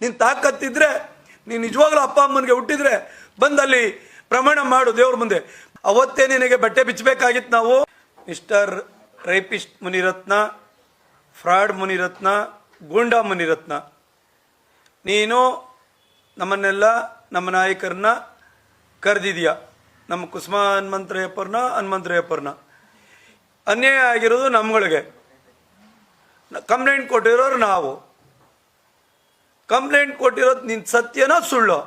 ನಿನ್ ತಾಕತ್ತಿದ್ರೆ ನೀನು ನಿಜವಾಗ್ಲೂ ಅಪ್ಪ ಅಮ್ಮನಿಗೆ ಹುಟ್ಟಿದ್ರೆ ಬಂದಲ್ಲಿ ಪ್ರಮಾಣ ಮಾಡು ದೇವ್ರ ಮುಂದೆ. ಅವತ್ತೇ ನಿನಗೆ ಬಟ್ಟೆ ಬಿಚ್ಚಬೇಕಾಗಿತ್ತು ನಾವು. Mister rapist Munirathna, fraud Munirathna, goonda Munirathna. ನೀನು ನಮ್ಮನ್ನೆಲ್ಲ ನಮ್ಮ ನಾಯಕರನ್ನ ಕರೆದಿದೀಯ. ನಮ್ಮ ಕುಸುಮ ಹನುಮಂತರಯ್ಯಪ್ಪರನ್ನ ಹನುಮಂತರಯ್ಯಪ್ಪರನ್ನ ಅನ್ಯಾಯ ಆಗಿರೋದು ನಮ್ಗಳಿಗೆ. ಕಂಪ್ಲೇಂಟ್ ಕೊಟ್ಟಿರೋರು ನಾವು. ಕಂಪ್ಲೇಂಟ್ ಕೊಟ್ಟಿರೋದು ನಿನ್ ಸತ್ಯನೋ ಸುಳ್ಳು?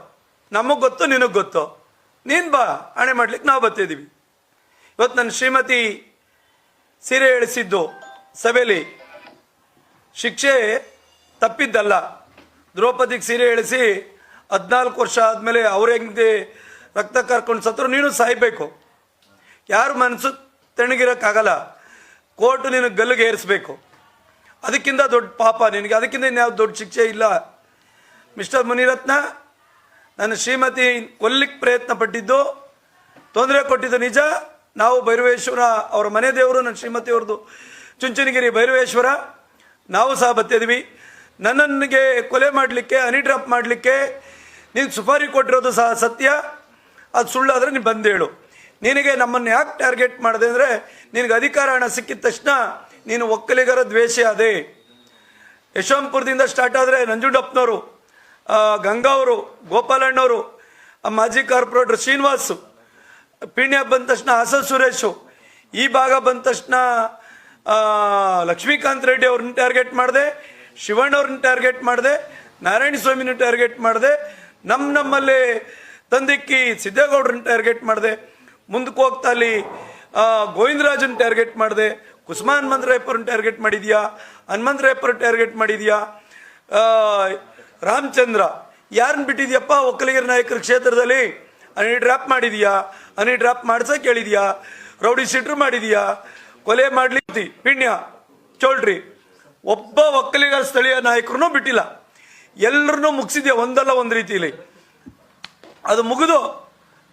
ನಮಗೆ ಗೊತ್ತು, ನಿನಗೆ ಗೊತ್ತು? ನೀನು ಬಾ, ಹಣೆ ಮಾಡ್ಲಿಕ್ಕೆ ನಾವು ಬರ್ತಿದ್ದೀವಿ ಇವತ್ತು ನನ್ನ ಶ್ರೀಮತಿ ಸೀರೆ ಇಳಿಸಿದ್ದು ಸಭೆಯಲ್ಲಿ ಶಿಕ್ಷೆ ತಪ್ಪಿದ್ದಲ್ಲ. ದ್ರೌಪದಿಗೆ ಸೀರೆ ಇಳಿಸಿ ಹದಿನಾಲ್ಕು ವರ್ಷ ಆದಮೇಲೆ ಅವ್ರು ಹೆಂಗೆ ರಕ್ತ ಕರ್ಕೊಂಡು ಸತ್ರು ನೀನು ಸಾಯ್ಬೇಕು. ಯಾರು ಮನಸ್ಸು ತೆಣಗಿರೋಕ್ಕಾಗಲ್ಲ. ಕೋರ್ಟ್ ನಿನಗೆ ಗಲ್ಲಿಗೆ ಏರಿಸ್ಬೇಕು ಅದಕ್ಕಿಂತ ದೊಡ್ಡ ಪಾಪ ನಿನಗೆ. ಅದಕ್ಕಿಂತ ಇನ್ಯಾವ ದೊಡ್ಡ ಶಿಕ್ಷೆ ಇಲ್ಲ. ಮಿಸ್ಟರ್ ಮುನಿರತ್ನ, ನನ್ನ ಶ್ರೀಮತಿ ಕೊಲ್ಲಿಕ್ಕೆ ಪ್ರಯತ್ನ ಪಟ್ಟಿದ್ದು, ತೊಂದರೆ ಕೊಟ್ಟಿದ್ದು ನಿಜ. ನಾವು ಭೈರವೇಶ್ವರ ಅವರ ಮನೆ ದೇವರು, ನನ್ನ ಶ್ರೀಮತಿಯವ್ರದ್ದು ಚುಂಚನಗಿರಿ ಭೈರವೇಶ್ವರ. ನಾವು ಸಹ ಬತ್ತಿದ್ವಿ. ನನ್ನನಿಗೆ ಕೊಲೆ ಮಾಡಲಿಕ್ಕೆ ಅನಿಡ್ರಾಪ್ ಮಾಡಲಿಕ್ಕೆ ನೀನು ಸುಪಾರಿ ಕೊಟ್ಟಿರೋದು ಸಹ ಸತ್ಯ. ಅದು ಸುಳ್ಳಾದರೆ ನೀನು ಬಂದೇಳು ನಿನಗೆ ನಮ್ಮನ್ನು ಯಾಕೆ ಟಾರ್ಗೆಟ್ ಮಾಡಿದೆ ಅಂದರೆ, ನಿನಗೆ ಅಧಿಕಾರ ಹಣ ಸಿಕ್ಕಿದ ತಕ್ಷಣ ನೀನು ಒಕ್ಕಲಿಗರ ದ್ವೇಷ ಅದೇ ಯಶವಂತಪುರದಿಂದ ಸ್ಟಾರ್ಟ್ ಆದರೆ ನಂಜುಂಡಪ್ಪನವರು ಗಂಗಾ ಅವರು ಗೋಪಾಲಣ್ಣವರು ಮಾಜಿ ಕಾರ್ಪೊರೇಟರ್ ಶ್ರೀನಿವಾಸು, ಪೀಣ್ಯ ಬಂದ ತಕ್ಷಣ ಹಸನ್ ಸುರೇಶು, ಈ ಭಾಗ ಬಂದ ತಕ್ಷಣ ಲಕ್ಷ್ಮೀಕಾಂತ್ ರೆಡ್ಡಿ ಅವ್ರನ್ನ ಟಾರ್ಗೆಟ್ ಮಾಡಿದೆ ಶಿವಣ್ಣವ್ರನ್ನ ಟಾರ್ಗೆಟ್ ಮಾಡಿದೆ, ನಾರಾಯಣ ಸ್ವಾಮಿನ ಟಾರ್ಗೆಟ್ ಮಾಡಿದೆ ನಮ್ಮ ನಮ್ಮಲ್ಲಿ ತಂದಿಕ್ಕಿ ಸಿದ್ದೇಗೌಡ್ರನ್ನ ಟಾರ್ಗೆಟ್ ಮಾಡಿದೆ, ಮುಂದಕ್ಕೆ ಹೋಗ್ತಾ ಅಲ್ಲಿ ಗೋವಿಂದರಾಜನ್ ಟಾರ್ಗೆಟ್ ಮಾಡಿದೆ ಕುಸುಮ ಹನುಮಂತರಾಯಪ್ಪರನ್ನ ಟಾರ್ಗೆಟ್ ಮಾಡಿದ್ಯಾ ಹನುಮಂತರಾಯಪ್ಪರ ಟಾರ್ಗೆಟ್ ಮಾಡಿದ್ಯಾ ರಾಮಚಂದ್ರ ಯಾರನ್ನ ಬಿಟ್ಟಿದ್ಯಪ್ಪ ಒಕ್ಕಲಿಗರ ನಾಯಕರ ಕ್ಷೇತ್ರದಲ್ಲಿ? ಹನಿ ಡ್ರಾಪ್ ಮಾಡಿದ್ಯಾ? ಹನಿ ಡ್ರಾಪ್ ಮಾಡ್ಸಕ್ಕೆ ಕೇಳಿದ್ಯಾ? ರೌಡಿ ಸಿಟ್ರ್ ಮಾಡಿದೀಯಾ? ಕೊಲೆ ಮಾಡ್ಲಿಕ್ಕೆ ಪಿಣ್ಯ, ಚೋಳ್ರಿ. ಒಬ್ಬ ಒಕ್ಕಲಿಗರ ಸ್ಥಳೀಯ ನಾಯಕರನ್ನೂ ಬಿಟ್ಟಿಲ್ಲ. ಎಲ್ಲರನ್ನೂ ಮುಗಿಸಿದ್ಯಾ ಒಂದಲ್ಲ ಒಂದು ರೀತಿಯಲ್ಲಿ ಅದು ಮುಗಿದು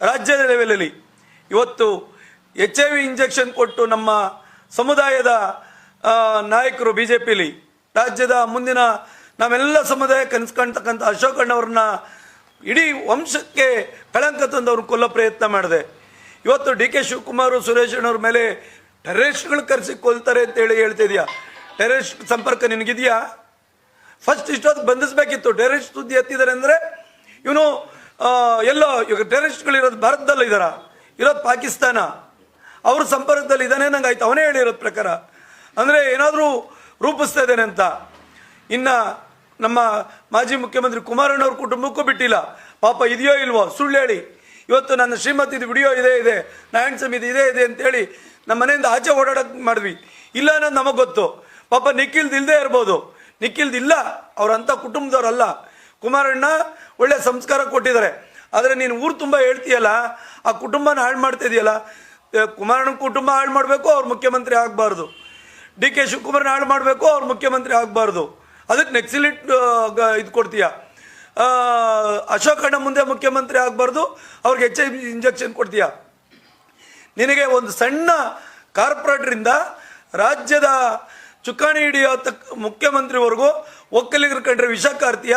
ರಾಜ್ಯದ ಲೆವೆಲಲ್ಲಿ ಇವತ್ತು ಎಚ್ ಐ ವಿ ಇಂಜೆಕ್ಷನ್ ಕೊಟ್ಟು ನಮ್ಮ ಸಮುದಾಯದ ನಾಯಕರು ಬಿ ಜೆ ಪಿಲಿ ರಾಜ್ಯದ ಮುಂದಿನ ನಾವೆಲ್ಲ ಸಮುದಾಯ ಕನಸ್ಕೊಳ್ತಕ್ಕಂಥ ಅಶೋಕ್ ಅಣ್ಣವ್ರನ್ನ ಇಡೀ ವಂಶಕ್ಕೆ ಕಳಂಕ ತಂದವ್ರನ್ನ ಕೊಲ್ಲೋ ಪ್ರಯತ್ನ ಮಾಡಿದೆ. ಇವತ್ತು ಡಿ ಕೆ ಶಿವಕುಮಾರ್, ಸುರೇಶ್ ಅಣ್ಣವ್ರ ಮೇಲೆ ಟೆರರಿಸ್ಟ್ಗಳು ಕರೆಸಿ ಕೊಲ್ತಾರೆ ಹೇಳ್ತಾ ಹೇಳ್ತಿದ್ಯಾ ಟೆರರಿಸ್ಟ್ ಸಂಪರ್ಕ ನಿನಗಿದೆಯಾ? ಫಸ್ಟ್ ಇಷ್ಟೊತ್ತು ಬಂಧಿಸ್ಬೇಕಿತ್ತು. ಟೆರರಿಸ್ಟ್ ಸುದ್ದಿ ಎತ್ತಿದ್ದಾರೆ ಅಂದರೆ ಇವನು ಎಲ್ಲೋ, ಇವಾಗ ಟೆರರಿಸ್ಟ್ಗಳು ಇರೋದು ಭಾರತದಲ್ಲಿ ಇದ್ದಾರ? ಇರೋದು ಪಾಕಿಸ್ತಾನ. ಅವ್ರ ಸಂಪರ್ಕದಲ್ಲಿ ಇದ್ದಾನೆ, ನಂಗೆ ಆಯ್ತು. ಅವನೇ ಹೇಳಿರೋದು ಪ್ರಕಾರ. ಅಂದರೆ ಏನಾದರೂ ರೂಪಿಸ್ತಾ ಇದ್ದಾನೆ ಅಂತ. ಇನ್ನು ನಮ್ಮ ಮಾಜಿ ಮುಖ್ಯಮಂತ್ರಿ ಕುಮಾರಣ್ಣವ್ರ ಕುಟುಂಬಕ್ಕೂ ಬಿಟ್ಟಿಲ್ಲ. ಪಾಪ ಇದೆಯೋ ಇಲ್ವೋ? ಸುಳ್ಳು ಹೇಳಿ. ಇವತ್ತು ನನ್ನ ಶ್ರೀಮತಿದು ವಿಡಿಯೋ ಇದೆ ಇದೆ. ನಾರಾಯಣ ಸಮಿತಿ ಇದೆ ಇದೆ ಅಂತೇಳಿ ನಮ್ಮ ಮನೆಯಿಂದ ಆಚೆ ಓಡಾಡಕ್ಕೆ ಮಾಡಿದ್ವಿ. ಇಲ್ಲ ಅನ್ನೋದು ನಮಗೆ ಗೊತ್ತು. ಪಾಪ ನಿಖಿಲ್ದು ಇಲ್ಲದೆ ಇರ್ಬೋದು. ನಿಖಿಲ್ದು ಇಲ್ಲ ಅವರಂಥ ಕುಟುಂಬದವರಲ್ಲ. ಕುಮಾರಣ್ಣ ಒಳ್ಳೆ ಸಂಸ್ಕಾರ ಕೊಟ್ಟಿದ್ದಾರೆ. ಆದರೆ ನೀನು ಊರು ತುಂಬ ಹೇಳ್ತೀಯಲ್ಲ, ಆ ಕುಟುಂಬನ ಹಾಳು ಮಾಡ್ತಾ ಇದೆಯಲ್ಲ ಕುಮಾರಣ್ಣ ಕುಟುಂಬ ಹಾಳು ಮಾಡಬೇಕು, ಅವ್ರು ಮುಖ್ಯಮಂತ್ರಿ ಆಗಬಾರ್ದು. ಡಿ ಕೆ ಶಿವಕುಮಾರ್ನ ಹಾಳು ಮಾಡಬೇಕು, ಅವ್ರು ಮುಖ್ಯಮಂತ್ರಿ ಆಗಬಾರ್ದು. ಅದಕ್ಕೆ ನೆಕ್ಸಿಲಿಟ್ ಇದು ಕೊಡ್ತೀಯ? ಆ, ಅಶೋಕ್ ಅಣ್ಣ ಮುಂದೆ ಮುಖ್ಯಮಂತ್ರಿ ಆಗಬಾರ್ದು ಅವ್ರಿಗೆ ಎಚ್ ಇಂಜೆಕ್ಷನ್ ಕೊಡ್ತೀಯ? ನಿನಗೆ ಒಂದು ಸಣ್ಣ ಕಾರ್ಪೊರೇಟ್ರಿಂದ ರಾಜ್ಯದ ಚುಕ್ಕಾಣಿ ಹಿಡಿಯೋ ತಕ್ಕ ಮುಖ್ಯಮಂತ್ರಿವರೆಗೂ ಒಕ್ಕಲಿಗರು ಕಂಡ್ರೆ ವಿಷ ಕಾರ್ತೀಯ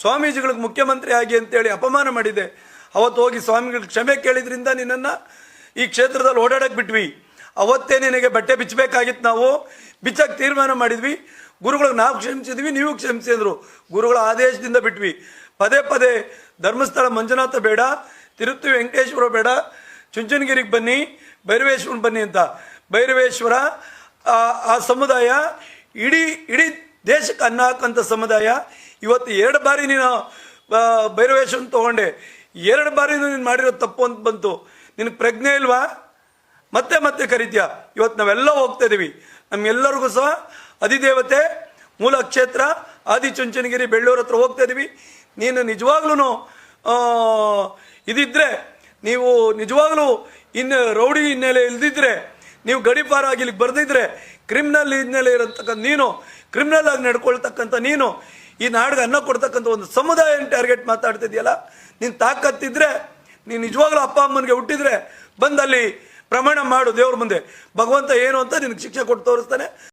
ಸ್ವಾಮೀಜಿಗಳಿಗೆ ಮುಖ್ಯಮಂತ್ರಿ ಆಗಿ ಅಂತೇಳಿ ಅಪಮಾನ ಮಾಡಿದೆ. ಅವತ್ತು ಹೋಗಿ ಸ್ವಾಮಿಗಳಿಗೆ ಕ್ಷಮೆ ಕೇಳಿದ್ರಿಂದ ನಿನ್ನನ್ನು ಈ ಕ್ಷೇತ್ರದಲ್ಲಿ ಓಡಾಡಕ್ಕೆ ಬಿಟ್ವಿ. ಅವತ್ತೇ ನಿನಗೆ ಬಟ್ಟೆ ಬಿಚ್ಚಬೇಕಾಗಿತ್ತು ನಾವು. ಬಿಚ್ಚಕ್ಕೆ ತೀರ್ಮಾನ ಮಾಡಿದ್ವಿ. ಗುರುಗಳಿಗೆ ನಾವು ಕ್ಷಮಿಸಿದ್ವಿ, ನೀವು ಕ್ಷಮಿಸಿದ್ರು ಗುರುಗಳ ಆದೇಶದಿಂದ ಬಿಟ್ವಿ. ಪದೇ ಪದೇ ಧರ್ಮಸ್ಥಳ ಮಂಜುನಾಥ ಬೇಡ ತಿರುಪತಿ ವೆಂಕಟೇಶ್ವರ ಬೇಡ, ಚುಂಚನಗಿರಿಗೆ ಬನ್ನಿ, ಭೈರವೇಶ್ವರನ ಬನ್ನಿ ಅಂತ. ಭೈರವೇಶ್ವರ, ಆ- ಸಮುದಾಯ ಇಡೀ ಇಡೀ ದೇಶಕ್ಕೆ ಅನ್ನ ಹಾಕಂಥ ಸಮುದಾಯ. ಇವತ್ತು ಎರಡು ಬಾರಿ ನೀನು ಭೈರವೇಶ್ವರನ ತೊಗೊಂಡೆ. ತಗೊಂಡೆ ಎರಡು ಬಾರಿ ನೀನು ಮಾಡಿರೋ ತಪ್ಪು ಅಂತ ಬಂತು. ನಿನಗೆ ಪ್ರಜ್ಞೆ ಇಲ್ವಾ? ಮತ್ತೆ ಮತ್ತೆ ಕರಿತೀಯ. ಇವತ್ತು ನಾವೆಲ್ಲ ಹೋಗ್ತಾ ಇದ್ದೀವಿ ನಮ್ಗೆಲ್ಲರಿಗೂ ಸಹ ಅಧಿದೇವತೆ, ಮೂಲ ಕ್ಷೇತ್ರ ಆದಿಚುಂಚನಗಿರಿ ಬೆಳ್ಳೂರ ಹತ್ರ ಹೋಗ್ತಾ ಇದೀವಿ. ನೀನು ನಿಜವಾಗ್ಲೂ ಇದಿದ್ರೆ, ನೀವು ನಿಜವಾಗ್ಲೂ ಇನ್ನು ರೌಡಿ ಹಿನ್ನೆಲೆ ಇಲ್ದಿದ್ರೆ, ನೀವು ಗಡಿಪಾರಾಗಿ ಇಲ್ಲಿಗೆ ಬರ್ದಿದ್ರೆ ಕ್ರಿಮಿನಲ್ ಹಿನ್ನೆಲೆ ಇರತಕ್ಕಂಥ ನೀನು ಕ್ರಿಮಿನಲ್ ಆಗಿ ನಡ್ಕೊಳ್ತಕ್ಕಂಥ ನೀನು, ಈ ನಾಡಿಗೆ ಅನ್ನ ಕೊಡ್ತಕ್ಕಂಥ ಒಂದು ಸಮುದಾಯ ಟಾರ್ಗೆಟ್ ಮಾತಾಡ್ತಿದ್ಯಲ್ಲ ನೀನು ತಾಕತ್ತಿದ್ರೆ, ನೀನು ನಿಜವಾಗ್ಲೂ ಅಪ್ಪ ಅಮ್ಮನಿಗೆ ಹುಟ್ಟಿದ್ರೆ ಬಂದಲ್ಲಿ ಪ್ರಮಾಣ ಮಾಡು ದೇವ್ರ ಮುಂದೆ. ಭಗವಂತ ಏನು ಅಂತ ನಿನಗೆ ಶಿಕ್ಷೆ ಕೊಟ್ಟು ತೋರಿಸ್ತಾನೆ.